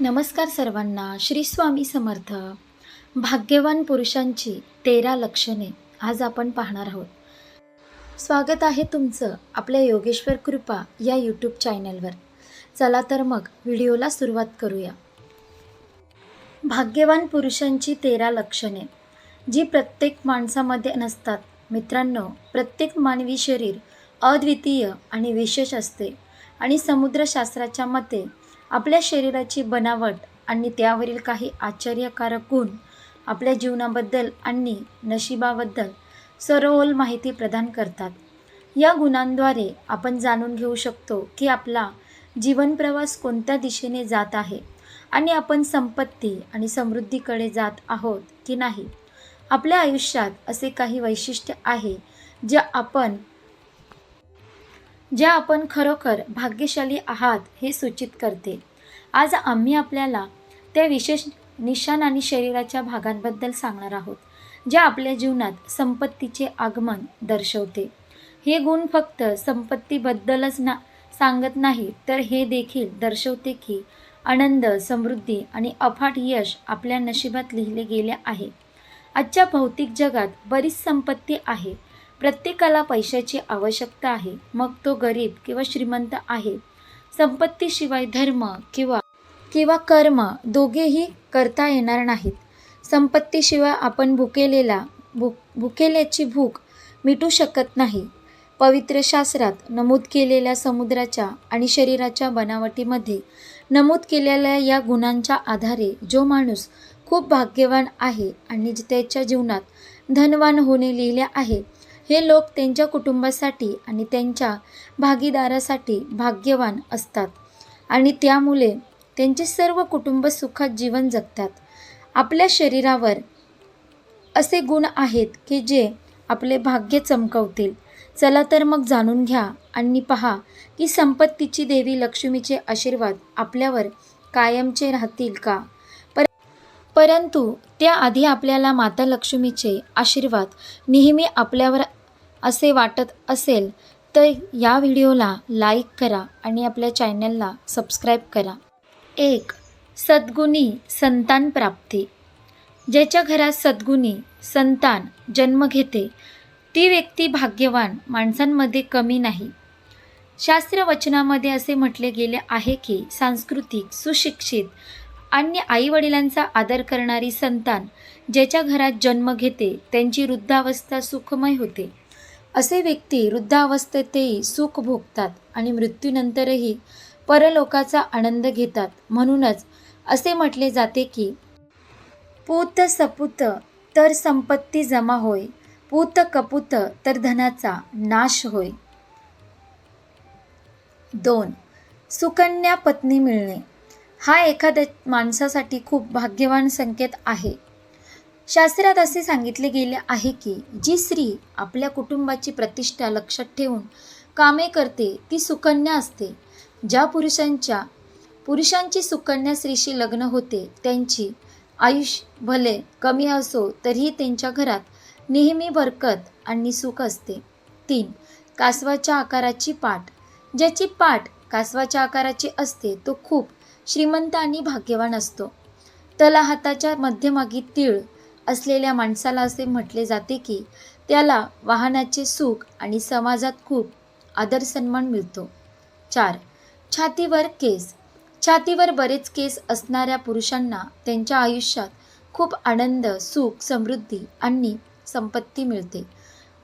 नमस्कार सर्वांना श्री स्वामी समर्थ. भाग्यवान पुरुषांची तेरा लक्षणे आज आपण पाहणार आहोत. स्वागत आहे तुमचं आपल्या योगेश्वर कृपा या यूट्यूब चॅनलवर चला तर मग व्हिडिओला सुरुवात करूया. भाग्यवान पुरुषांची तेरा लक्षणे. जी प्रत्येक माणसामध्ये नसतात. मित्रांनो प्रत्येक मानवी शरीर अद्वितीय आणि विशेष असते. आणि समुद्रशास्त्राच्या मते आपल्या शरीराची बनावट आणि त्यावरील काही आश्चर्यकारक गुण आपल्या जीवनाबद्दल आणि नशिबाबद्दल सरोल माहिती प्रदान करतात. या गुणांद्वारे आपण जाणून घेऊ शकतो की आपला जीवनप्रवास कोणत्या दिशेने जात आहे आणि आपण संपत्ती आणि समृद्धीकडे जात आहोत की नाही? आपल्या आयुष्यात असे काही वैशिष्ट्य आहे जे आपण ज्या आपण खरोखर भाग्यशाली आहात हे सूचित करते. आज आम्ही आपल्याला त्या विशेष निशाण आणि शरीराच्या भागांबद्दल सांगणार आहोत जे आपल्या जीवनात संपत्तीचे आगमन दर्शवते. हे गुण फक्त संपत्तीबद्दलच ना सांगत नाही तर हे देखील दर्शवते की आनंद समृद्धी आणि अफाट यश आपल्या नशिबात लिहिले गेले आहे. आजच्या भौतिक जगात बरीच संपत्ती आहे प्रत्येकाला पैशाची आवश्यकता आहे. मग तो गरीब किंवा श्रीमंत आहे. संपत्तीशिवाय धर्म किंवा किंवा कर्म दोघेही करता येणार नाहीत. संपत्तीशिवाय आपण भुकेलेला भूक भुकेल्याची भूक मिटू शकत नाही. पवित्र शास्त्रात नमूद केलेल्या समुद्राच्या आणि शरीराच्या बनावटीमध्ये नमूद केलेल्या या गुणांच्या आधारे जो माणूस खूप भाग्यवान आहे आणि त्याच्या जीवनात धनवान होणे लिहिले आहे हे लोक त्यांच्या कुटुंबासाठी आणि त्यांच्या भागीदारासाठी भाग्यवान असतात. आणि त्यामुळे त्यांचे सर्व कुटुंब सुखात जीवन जगतात. आपल्या शरीरावर असे गुण आहेत की जे आपले भाग्य चमकवतील. चला तर मग जाणून घ्या आणि पहा की संपत्तीची देवी लक्ष्मीचे आशीर्वाद आपल्यावर कायमचे राहतील का? पर परंतु त्याआधी आपल्याला माता लक्ष्मीचे आशीर्वाद नेहमी आपल्यावर असे वाटत असेल तर या व्हिडिओला लाईक करा आणि आपल्या चॅनलला सबस्क्राईब करा. एक सद्गुणी संतान प्राप्ती. ज्याच्या घरात सद्गुणी संतान जन्म घेते ती व्यक्ती भाग्यवान माणसांमध्ये कमी नाही. शास्त्रवचनामध्ये असे म्हटले गेले आहे की सांस्कृतिक सुशिक्षित आणि आईवडिलांचा आदर करणारी संतान ज्याच्या घरात जन्म घेते त्यांची वृद्धावस्था सुखमय होते. असे व्यक्ती वृद्धावस्थेतही सुख भोगतात आणि मृत्यूनंतरही परलोकाचा आनंद घेतात. म्हणूनच असे म्हटले जाते की पूत सपूत तर संपत्ती जमा होय पूत कपूत तर धनाचा नाश होय. दोन सुकन्या पत्नी मिळणे. हा एखाद्या माणसासाठी खूप भाग्यवान संकेत आहे. शास्त्रात असे सांगितले गेले आहे की जी स्त्री आपल्या कुटुंबाची प्रतिष्ठा लक्षात ठेवून कामे करते ती सुकन्या असते. ज्या पुरुषांच्या पुरुषांची सुकन्या स्त्रीशी लग्न होते त्यांची आयुष्य भले कमी असो तरीही त्यांच्या घरात नेहमी बरकत आणि सुख असते. तीन कासवाच्या आकाराची पाठ. ज्याची पाठ कासवाच्या आकाराची असते तो खूप श्रीमंत आणि भाग्यवान असतो. तला हाताच्या मध्यमागी तीळ असलेल्या माणसाला असे म्हटले जाते की त्याला वाहनाचे सुख आणि समाजात खूप आदर सन्मान मिळतो. चार. छातीवर केस. छातीवर बरेच केस असणाऱ्या पुरुषांना त्यांच्या आयुष्यात खूप आनंद सुख समृद्धी आणि संपत्ती मिळते.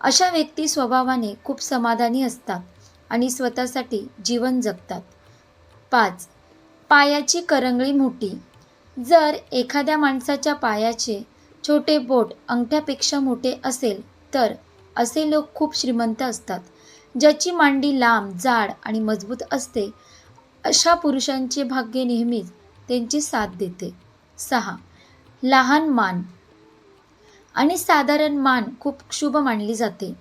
अशा व्यक्ती स्वभावाने खूप समाधानी असतात आणि स्वतःसाठी जीवन जगतात. पाच. पायाची करंगळी मोठी. जर एखाद्या माणसाच्या पायाचे छोटे बोट अंगठ्यापेक्षा मोठे असेल तर असे लोक खूप श्रीमंत असतात. ज्याची मांडी लांब जाड आणि मजबूत असते अशा पुरुषांचे भाग्य नेहमीच त्यांची साथ देते. सहा. लहान मान. आणि साधारण मान खूप शुभ मानली जाते.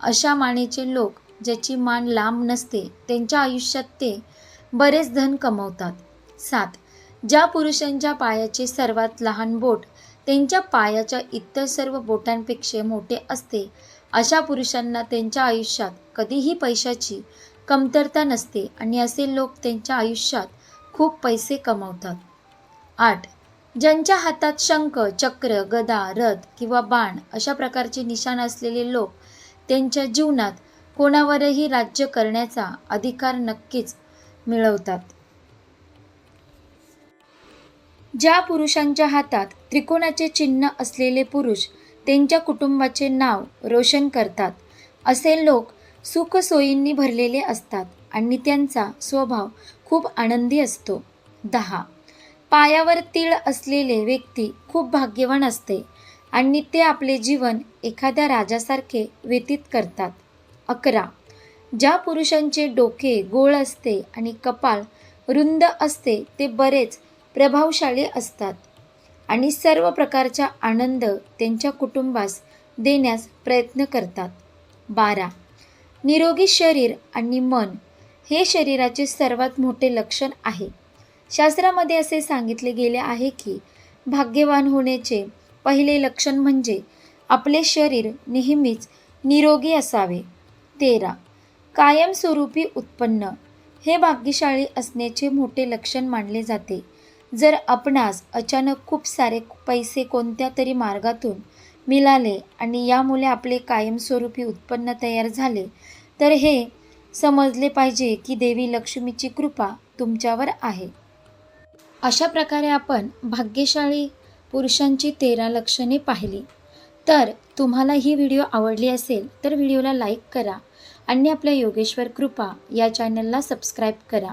अशा मानेचे लोक ज्याची मान लांब नसते त्यांच्या आयुष्यात ते बरेच धन कमवतात. सात. ज्या पुरुषांच्या पायाचे सर्वात लहान बोट त्यांच्या पायाच्या इतर सर्व बोटांपेक्षा मोठे असते. अशा पुरुषांना त्यांच्या आयुष्यात कधीही पैशाची कमतरता नसते आणि असे लोक त्यांच्या आयुष्यात खूप पैसे कमवतात. आठ. ज्यांच्या हातात शंख चक्र गदा रथ किंवा बाण अशा प्रकारचे निशाण असलेले लोक त्यांच्या जीवनात कोणावरही राज्य करण्याचा अधिकार नक्कीच मिळवतात. ज्या पुरुषांच्या हातात त्रिकोणाचे चिन्ह असलेले पुरुष त्यांच्या कुटुंबाचे नाव रोशन करतात. असे लोक सुखसोयींनी भरलेले असतात आणि त्यांचा स्वभाव खूप आनंदी असतो. दहा. पायावर तीळ असलेले व्यक्ती खूप भाग्यवान असते आणि ते आपले जीवन एखाद्या राजासारखे व्यतीत करतात. अकरा. ज्या पुरुषांचे डोके गोळ असते आणि कपाळ रुंद असते ते बरेच प्रभावशाली असतात आणि सर्व प्रकारचा आनंद त्यांच्या कुटुंबास देण्यास प्रयत्न करतात. बारा. निरोगी शरीर आणि मन हे शरीराचे सर्वात मोठे लक्षण आहे. शास्त्रामध्ये असे सांगितले गेले आहे की भाग्यवान होण्याचे पहिले लक्षण म्हणजे आपले शरीर नेहमीच निरोगी असावे. तेरा. कायमस्वरूपी उत्पन्न हे भाग्यशाळी असण्याचे मोठे लक्षण मानले जाते. जर आपणास अचानक खूप सारे पैसे कोणत्या तरी मार्गातून मिळाले आणि यामुळे आपले कायमस्वरूपी उत्पन्न तयार झाले तर हे समजले पाहिजे की देवी लक्ष्मीची कृपा तुमच्यावर आहे. अशा प्रकारे आपण भाग्यशाळी पुरुषांची तेरा लक्षणे पाहिली. तर तुम्हाला ही व्हिडिओ आवडली असेल तर व्हिडिओला लाईक करा आणि आपल्या योगेश्वर कृपा या चॅनलला सबस्क्राईब करा.